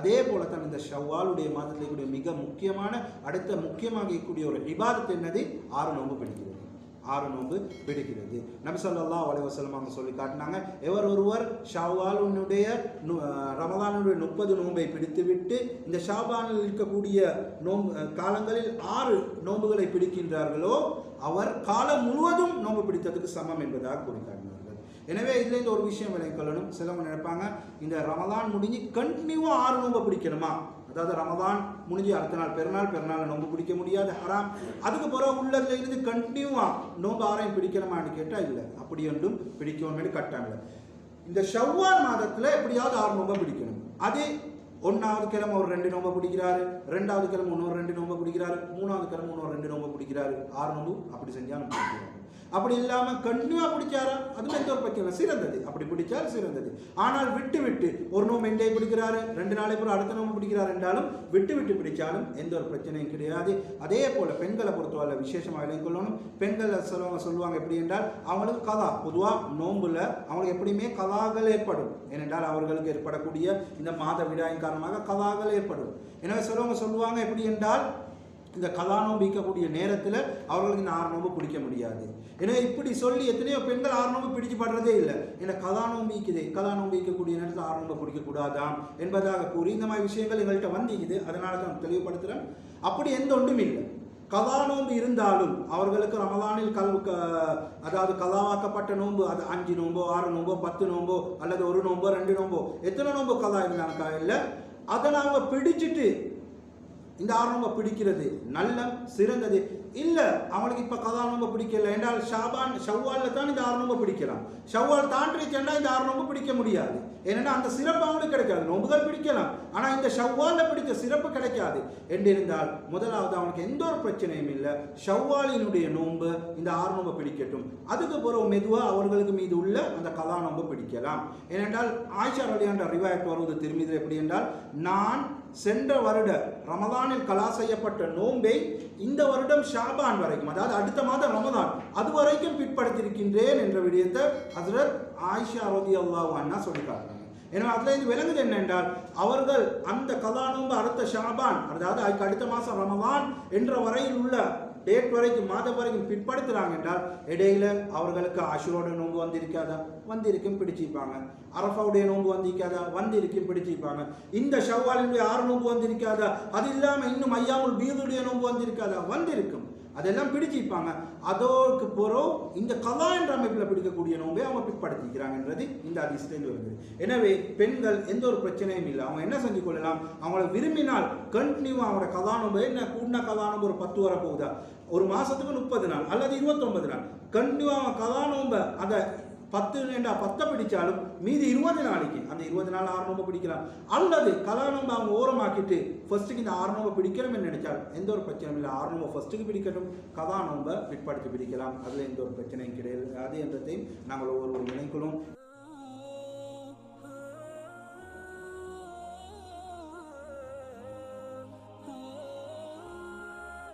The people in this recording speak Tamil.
அதே போல தான் இந்த ஷவ்வாலுடைய மாதத்தில் இருக்கக்கூடிய மிக முக்கியமான அடுத்த முக்கியமாக இருக்கக்கூடிய ஒரு இபாதத்து என்னது? ஆறு நோன்பு பிடிக்கிறது. ஆறு நோன்பு பிடிக்கிறது. நபி வலைவசலம் அவங்க சொல்லி காட்டினாங்க எவர் ஒருவர் ஷவ்வாலுடைய நு- முப்பது நோன்பை பிடித்துவிட்டு இந்த ஷாபானில் இருக்கக்கூடிய நோம்பு காலங்களில் ஆறு நோன்புகளை பிடிக்கின்றார்களோ அவர் காலம் முழுவதும் நோன்பு பிடித்ததுக்கு சமம் என்பதாக கூறி காட்டினார்கள். எனவே இதுலேருந்து இந்த ஒரு விஷயம் விளங்கிக் கொள்ளணும் சிலவங்க நினைப்பாங்க இந்த ரமதான் முடிஞ்சு கண்டினியூவாக ஆறு நோம்பை பிடிக்கணுமா? அதாவது ரமதான் முடிஞ்சு அடுத்த நாள் பெருநாள் பெருநாள் நோம்பு பிடிக்க முடியாது ஹராம். அதுக்கு பிறகு உள்ளதுல இருந்து கண்டினியூவாக நோம்பு ஆரையும் பிடிக்கணுமான்னு கேட்டால் இல்லை. அப்படி ஒன்றும் பிடிக்கணும்னு கட்டாங்க இந்த ஷவ்வால் மாதத்தில் எப்படியாவது ஆறு நோம்பை பிடிக்கணும். அது ஒன்றாவது கிழமை ஒரு ரெண்டு நோம்பை பிடிக்கிறாரு ரெண்டாவது கிழமை இன்னொரு ரெண்டு நோம்பை பிடிக்கிறாரு மூணாவது கிழமை இன்னொரு ரெண்டு நோம்பை பிடிக்கிறாரு. ஆறு நோம்பு அப்படி செஞ்சாலும் பிடிக்கிறாரு அப்படி இல்லாம கண்டினியூவா பிடிச்சாரா? அதுவும் எந்த ஒரு பிரச்சனை சிறந்தது. அப்படி பிடிச்சால் சிறந்தது. ஆனால் விட்டு விட்டு ஒரு நோம் எண்டே பிடிக்கிறாரு? ரெண்டு நாளை பிறகு அடுத்த நோம்பு பிடிக்கிறார் என்றாலும் விட்டு விட்டு பிடிச்சாலும் எந்த ஒரு பிரச்சனையும் கிடையாது. அதே போல பெண்களை பொறுத்தவரை விசேஷமாக விளங்கிக் கொள்ளணும். பெண்கள் சொல்லுவாங்க சொல்லுவாங்க எப்படி என்றால் அவங்களுக்கு கதா. பொதுவாக நோம்பில் அவங்களுக்கு எப்படியுமே கதாகள் ஏற்படும். ஏனென்றால் அவர்களுக்கு ஏற்படக்கூடிய இந்த மாத விடாயின் காரணமாக கதாகள் ஏற்படும். எனவே சிலவங்க சொல்லுவாங்க எப்படி என்றால் இந்த கலா நோம்பு ஈக்கக்கூடிய நேரத்தில் அவர்களுக்கு இந்த ஆறு நோம்பு பிடிக்க முடியாது. ஏன்னா இப்படி சொல்லி எத்தனையோ பெண்கள் ஆறு நோம்பு பிடிச்சு படுறதே இல்லை. ஏன்னா கலா நோம்பு ஈக்குது கலா நோம்பு ஈக்கக்கூடிய நேரத்தில் ஆறு நோம்பு பிடிக்கக்கூடாதாம் என்பதாக கூறி இந்த மாதிரி விஷயங்கள் எங்கள்கிட்ட வந்திக்குது. அதனால தான் தெளிவுபடுத்துகிறேன் அப்படி எந்த ஒன்றும் இல்லை. கலா நோன்பு இருந்தாலும் அவர்களுக்கு ரமலானில் கல் அதாவது கதாவாக்கப்பட்ட நோன்பு அது அஞ்சு நோம்போ ஆறு நோம்போ பத்து நோம்போ அல்லது ஒரு நோம்போ ரெண்டு நோம்போ எத்தனை நோம்போ கலா இருந்தாங்கக்கா இல்லை. அதை நாங்கள் பிடிச்சிட்டு இந்த ஆறு நோம்பை பிடிக்கிறது நல்ல சிறந்தது. இல்லை அவனுக்கு இப்போ கதா நோம்பை பிடிக்கல. என்றால் ஷாபான் ஷவ்வாலில் தான் இந்த ஆறு நோம்பை பிடிக்கலாம் ஷவ்வால் தாண்டிச்சேன்னா இந்த ஆறு நோம்பு பிடிக்க முடியாது. ஏன்னா அந்த சிறப்பு அவனுக்கு கிடைக்காது. நோம்புகள் பிடிக்கலாம். ஆனால் இந்த ஷவ்வாலில் பிடிச்ச சிறப்பு கிடைக்காது. என்றிருந்தால் முதலாவது அவனுக்கு எந்த ஒரு பிரச்சனையும் இல்லை. ஷவ்வாலினுடைய நோன்பு இந்த ஆறு நோம்பை பிடிக்கட்டும். அதுக்கு பிறகு மெதுவாக அவர்களுக்கு மீது உள்ள அந்த கதா நோம்பு பிடிக்கலாம். ஏனென்றால் ஆயிஷா ரலியான்ற ரிவாயத் வருவது திரும்பியது எப்படி என்றால் நான் சென்ற வருட ரமதான் ரமதானில் கலா செய்யப்பட்ட நோன்பை இந்த வருடம் ஷாபான் வரைக்கும் அதாவது அடுத்த மாதம் ரமதான் அது வரைக்கும் பிற்படுத்தியிருக்கின்றேன் என்ற விடயத்தை ஹசரத் ஆயிஷா ரோதி அல்லாஹ் அண்ணா சொல்லி எனவே அதுலேருந்து விளங்குது என்னென்றால் அவர்கள் அந்த கலா அடுத்த ஷாபான் அதாவது அதுக்கு அடுத்த மாதம் ரமதான் என்ற வரையில் உள்ள டேட் வரைக்கும் மாதம் வரைக்கும் பிற்படுத்துகிறாங்க என்றால் இடையில அவர்களுக்கு அஷுரோட நோன்பு வந்திருக்காதா? வந்திருக்கும் பிடிச்சிருப்பாங்க. அரஃபாவுடைய நோன்பு வந்திருக்காதா? வந்திருக்கும் பிடிச்சிருப்பாங்க. இந்த ஷவ்வாலினுடைய ஆறு நோன்பு வந்திருக்காதா? அது இல்லாமல் இன்னும் ஐயாமுல் பீதுடைய நோன்பு வந்திருக்காதா? வந்திருக்கும். அதெல்லாம் பிடிச்சிருப்பாங்க அதோக்கு போகிறோம் இந்த கலா என்ற அமைப்பில் பிடிக்கக்கூடிய நோம்பை அவங்க பிற்படுத்திக்கிறாங்கன்றது இந்த அதிசயத்தில் வருது. எனவே பெண்கள் எந்த ஒரு பிரச்சனையும் இல்லை. அவங்க என்ன செஞ்சு கொள்ளலாம்? அவங்கள விரும்பினால் கண்டினியூ அவங்களோட கதா என்ன கூடின கதா ஒரு பத்து வர போகுதா ஒரு மாதத்துக்கு முப்பது நாள் அல்லது இருபத்தொன்பது நாள். கண்டினியூ அவன் கதா அதை பத்து வேண்டா பத்தை பிடிச்சாலும் மீதி இருபது நாளைக்கு அந்த இருபது நாள் ஆறுநூறு பிடிக்கலாம். அல்லது கல்யாணம் அவங்க ஓரமாக்கிட்டு ஃபர்ஸ்ட்டுக்கு இந்த ஆறுநூறு பிடிக்கணும்னு நினைச்சால் எந்த ஒரு பிரச்சனையும் இல்லை. ஆறுநூறு ஃபர்ஸ்ட்டுக்கு பிடிக்கட்டும். கதா நோம்பை பிற்படுத்தி பிடிக்கலாம். அதில் எந்த ஒரு பிரச்சனையும் கிடையாது. அது என்றதையும் நாங்கள் ஒவ்வொரு நினைக்கணும்